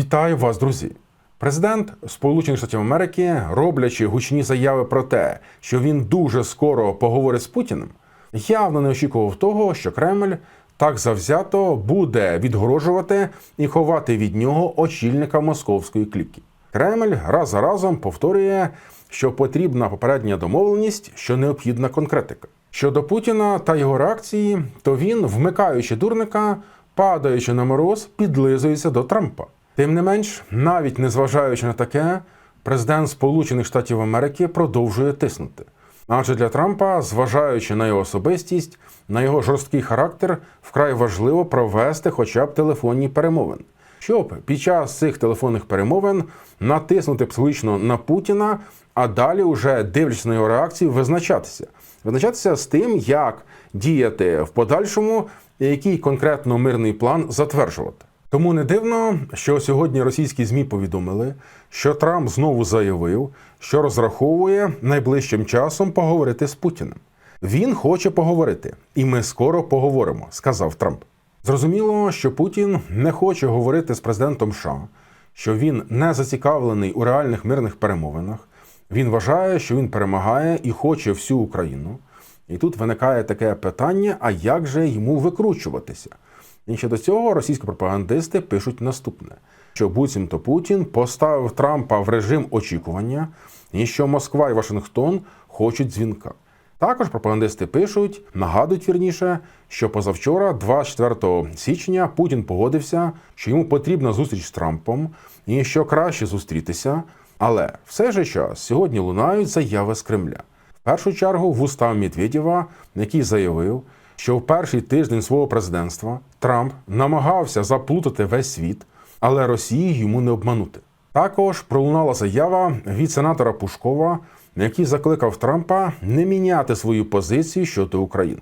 Вітаю вас, друзі! Президент Сполучених Штатів Америки, роблячи гучні заяви про те, що він дуже скоро поговорить з Путіним, явно не очікував того, що Кремль так завзято буде відгорожувати і ховати від нього очільника московської кліки. Кремль раз за разом повторює, що потрібна попередня домовленість, що необхідна конкретика. Щодо Путіна та його реакції, то він, вмикаючи дурника, падаючи на мороз, підлизується до Трампа. Тим не менш, навіть незважаючи на таке, президент Сполучених Штатів Америки продовжує тиснути. Адже для Трампа, зважаючи на його особистість, на його жорсткий характер, вкрай важливо провести хоча б телефонні перемовини, щоб під час цих телефонних перемовин натиснути психологічно на Путіна, а далі, уже дивлячись на його реакцію, визначатися. Визначатися з тим, як діяти в подальшому, і який конкретно мирний план затверджувати. Тому не дивно, що сьогодні російські змі повідомили, що Трамп знову заявив, що розраховує найближчим часом поговорити з Путіним. Він хоче поговорити, і ми скоро поговоримо, сказав Трамп. Зрозуміло, що Путін не хоче говорити з президентом США, що він не зацікавлений у реальних мирних перемовинах. Він вважає, що він перемагає і хоче всю Україну. І тут виникає таке питання: а як же йому викручуватися? І ще до цього російські пропагандисти пишуть наступне: що буцімто Путін поставив Трампа в режим очікування, і що Москва і Вашингтон хочуть дзвінка. Також пропагандисти пишуть, нагадують вірніше, що позавчора, 24 січня, Путін погодився, що йому потрібна зустріч з Трампом і що краще зустрітися. Але в цей же час сьогодні лунають заяви з Кремля. В першу чергу в вуста Медведєва, який заявив, що в перший тиждень свого президентства Трамп намагався заплутати весь світ, але Росії йому не обманути. Також пролунала заява від сенатора Пушкова, який закликав Трампа не міняти свою позицію щодо України.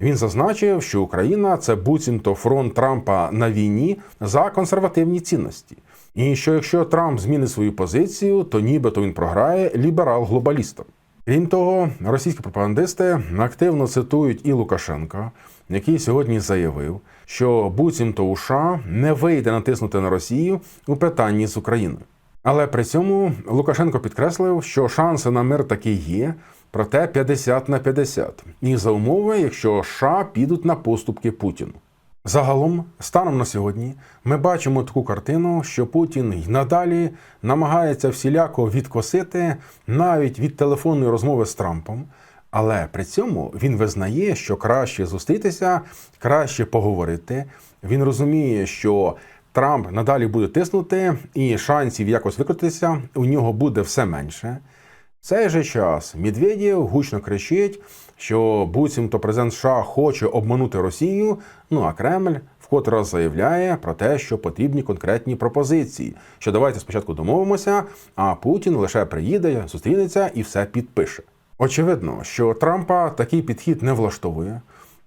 Він зазначив, що Україна це буцімто фронт Трампа на війні за консервативні цінності, і що якщо Трамп змінить свою позицію, то нібито він програє ліберал-глобалістам. Крім того, російські пропагандисти активно цитують і Лукашенка, який сьогодні заявив, що буцімто у США не вийде натиснути на Росію у питанні з Україною. Але при цьому Лукашенко підкреслив, що шанси на мир таки є, проте 50 на 50. І за умови, якщо США підуть на поступки Путіну. Загалом, станом на сьогодні, ми бачимо таку картину, що Путін й надалі намагається всіляко відкосити навіть від телефонної розмови з Трампом, але при цьому він визнає, що краще зустрітися, краще поговорити. Він розуміє, що Трамп надалі буде тиснути, і шансів якось викрутитися у нього буде все менше. Цей же час Медведєв гучно кричить, що буцімто президент США хоче обманути Росію. Ну а Кремль вкотре заявляє про те, що потрібні конкретні пропозиції. Що давайте спочатку домовимося, а Путін лише приїде, зустрінеться і все підпише. Очевидно, що Трампа такий підхід не влаштовує,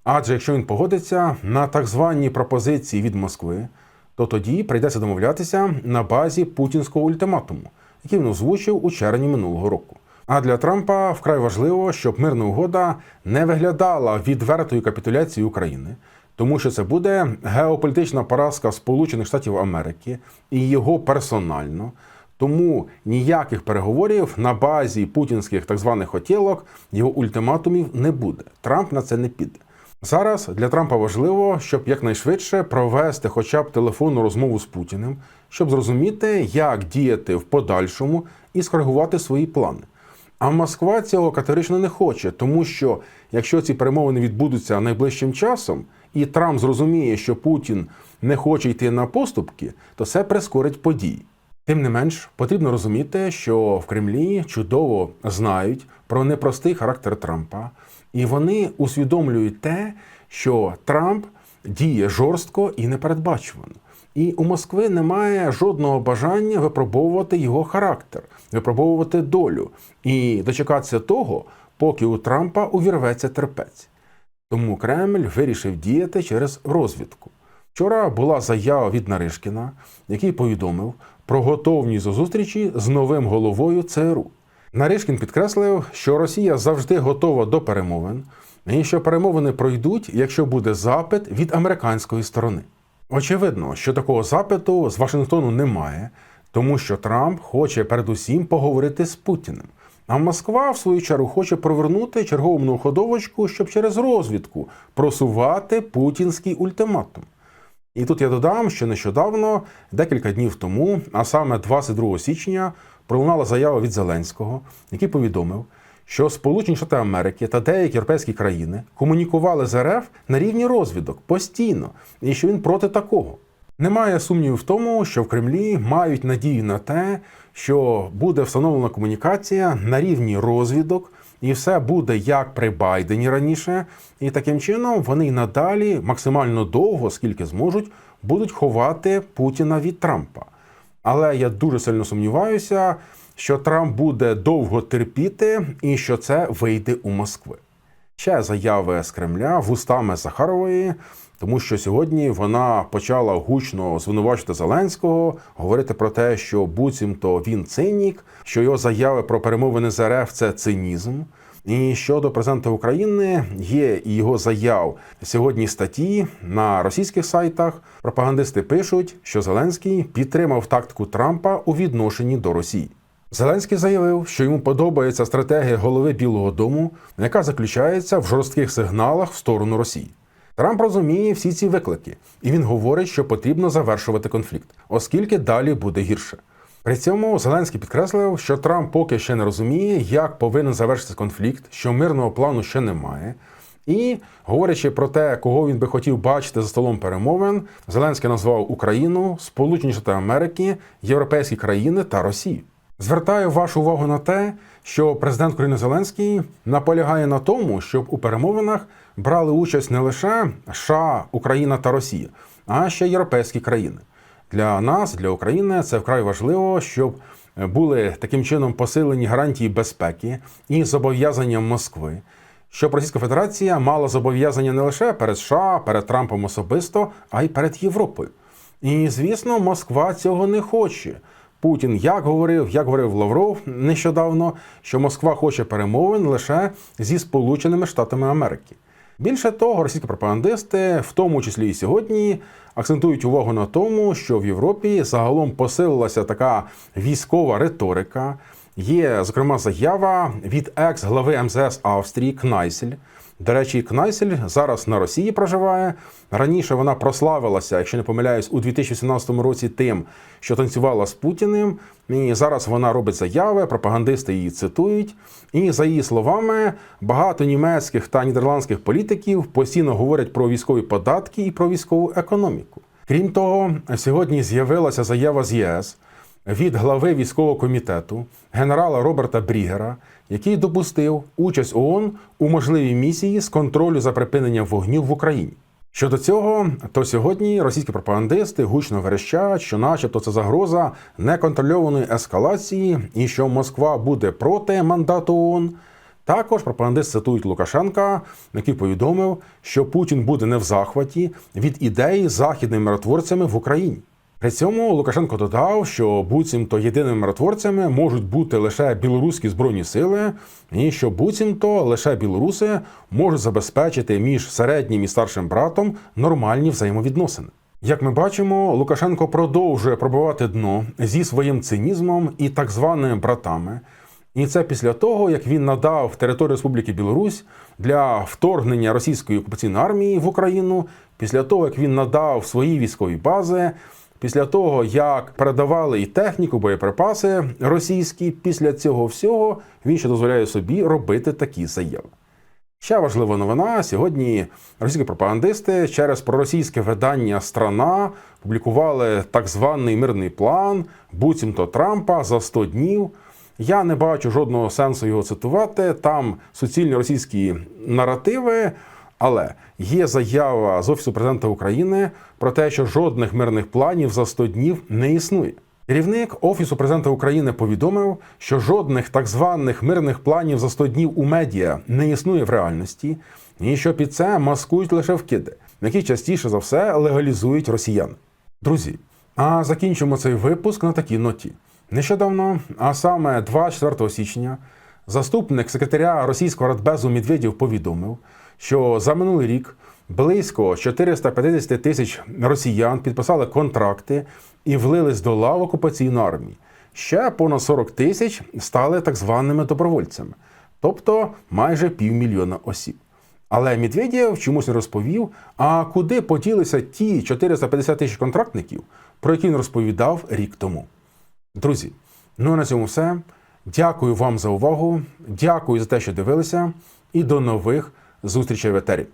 адже якщо він погодиться на так звані пропозиції від Москви, то тоді прийдеться домовлятися на базі путінського ультиматуму, який він озвучив у червні минулого року. А для Трампа вкрай важливо, щоб мирна угода не виглядала відвертою капітуляцією України, тому що це буде геополітична поразка Сполучених Штатів Америки і його персонально. Тому ніяких переговорів на базі путінських так званих хотілок, його ультиматумів не буде. Трамп на це не піде. Зараз для Трампа важливо, щоб якнайшвидше провести хоча б телефонну розмову з Путіним, щоб зрозуміти, як діяти в подальшому і скоригувати свої плани. А Москва цього категорично не хоче, тому що якщо ці перемовини відбудуться найближчим часом, і Трамп зрозуміє, що Путін не хоче йти на поступки, то це прискорить події. Тим не менш, потрібно розуміти, що в Кремлі чудово знають про непростий характер Трампа, і вони усвідомлюють те, що Трамп діє жорстко і непередбачувано. І у Москви немає жодного бажання випробовувати його характер, випробовувати долю і дочекатися того, поки у Трампа увірветься терпець. Тому Кремль вирішив діяти через розвідку. Вчора була заява від Наришкіна, який повідомив про готовність до зустрічі з новим головою ЦРУ. Наришкін підкреслив, що Росія завжди готова до перемовин, і що перемовини пройдуть, якщо буде запит від американської сторони. Очевидно, що такого запиту з Вашингтону немає, тому що Трамп хоче передусім поговорити з Путіним. А Москва, в свою чергу, хоче провернути чергову многоходовочку, щоб через розвідку просувати путінський ультиматум. І тут я додам, що нещодавно, декілька днів тому, а саме 22 січня, пролунала заява від Зеленського, який повідомив, що Сполучені Штати Америки та деякі європейські країни комунікували з РФ на рівні розвідок постійно, і що він проти такого. Немає сумнівів в тому, що в Кремлі мають надію на те, що буде встановлена комунікація на рівні розвідок, і все буде як при Байдені раніше. І таким чином вони надалі максимально довго, скільки зможуть, будуть ховати Путіна від Трампа. Але я дуже сильно сумніваюся, що Трамп буде довго терпіти і що це вийде у Москви. Ще заяви з Кремля вустами Захарової, тому що сьогодні вона почала гучно звинувачити Зеленського, говорити про те, що буцімто він цинік, що його заяви про перемовини з РФ це цинізм. І щодо президента України є і його заяв сьогодні статті на російських сайтах. Пропагандисти пишуть, що Зеленський підтримав тактику Трампа у відношенні до Росії. Зеленський заявив, що йому подобається стратегія голови Білого Дому, яка заключається в жорстких сигналах в сторону Росії. Трамп розуміє всі ці виклики, і він говорить, що потрібно завершувати конфлікт, оскільки далі буде гірше. При цьому Зеленський підкреслив, що Трамп поки ще не розуміє, як повинен завершитися конфлікт, що мирного плану ще немає. І говорячи про те, кого він би хотів бачити за столом перемовин, Зеленський назвав Україну, Сполучені Штати Америки, європейські країни та Росію. Звертаю вашу увагу на те, що президент України Зеленський наполягає на тому, щоб у перемовинах брали участь не лише США, Україна та Росія, а ще європейські країни. Для нас, для України, це вкрай важливо, щоб були таким чином посилені гарантії безпеки і зобов'язання Москви, щоб Російська Федерація мала зобов'язання не лише перед США, перед Трампом особисто, а й перед Європою. І звісно, Москва цього не хоче. Путін як говорив, як говорив Лавров нещодавно, що Москва хоче перемовин лише зі Сполученими Штатами Америки. Більше того, російські пропагандисти, в тому числі і сьогодні, акцентують увагу на тому, що в Європі загалом посилилася така військова риторика. Є, зокрема, заява від екс-глави МЗС Австрії Кнайсель. До речі, Кнайсель зараз на Росії проживає. Раніше вона прославилася, якщо не помиляюсь, у 2017 році тим, що танцювала з Путіним. І зараз вона робить заяви, пропагандисти її цитують. І за її словами, багато німецьких та нідерландських політиків постійно говорять про військові податки і про військову економіку. Крім того, сьогодні з'явилася заява з ЄС від глави військового комітету генерала Роберта Брігера, який допустив участь ООН у можливій місії з контролю за припиненням вогню в Україні. Щодо цього, то сьогодні російські пропагандисти гучно верещать, що, начебто, це загроза неконтрольованої ескалації і що Москва буде проти мандату ООН. Також пропагандисти цитують Лукашенка, який повідомив, що Путін буде не в захваті від ідеї західними миротворцями в Україні. При цьому Лукашенко додав, що буцімто єдиними миротворцями можуть бути лише білоруські збройні сили, і що буцімто лише білоруси можуть забезпечити між середнім і старшим братом нормальні взаємовідносини. Як ми бачимо, Лукашенко продовжує пробивати дно зі своїм цинізмом і так званими братами. І це після того, як він надав територію Республіки Білорусь для вторгнення російської окупаційної армії в Україну, після того як він надав свої військові бази. Після того, як передавали і техніку, боєприпаси російські, після цього всього він ще дозволяє собі робити такі заяви. Ще важлива новина: сьогодні російські пропагандисти через проросійське видання Страна публікували так званий мирний план, буцімто Трампа за 100 днів. Я не бачу жодного сенсу його цитувати. Там суцільні російські наративи. Але є заява з офісу президента України про те, що жодних мирних планів за 100 днів не існує. Керівник офісу президента України повідомив, що жодних так званих мирних планів за 100 днів у медіа не існує в реальності, і що під це маскують лише вкиди, які частіше за все легалізують росіян. Друзі, а закінчимо цей випуск на такій ноті. Нещодавно, а саме 24 січня, заступник секретаря російського радбезу Медведєв повідомив, що за минулий рік близько 450 тисяч росіян підписали контракти і влились до лав окупаційної армії. Ще понад 40 тисяч стали так званими добровольцями, тобто майже півмільйона осіб. Але Медведєв чомусь не розповів, а куди поділися ті 450 тисяч контрактників, про які він розповідав рік тому. Друзі, ну а на цьому все. Дякую вам за увагу. Дякую за те, що дивилися, і до нових зустрічей в етері.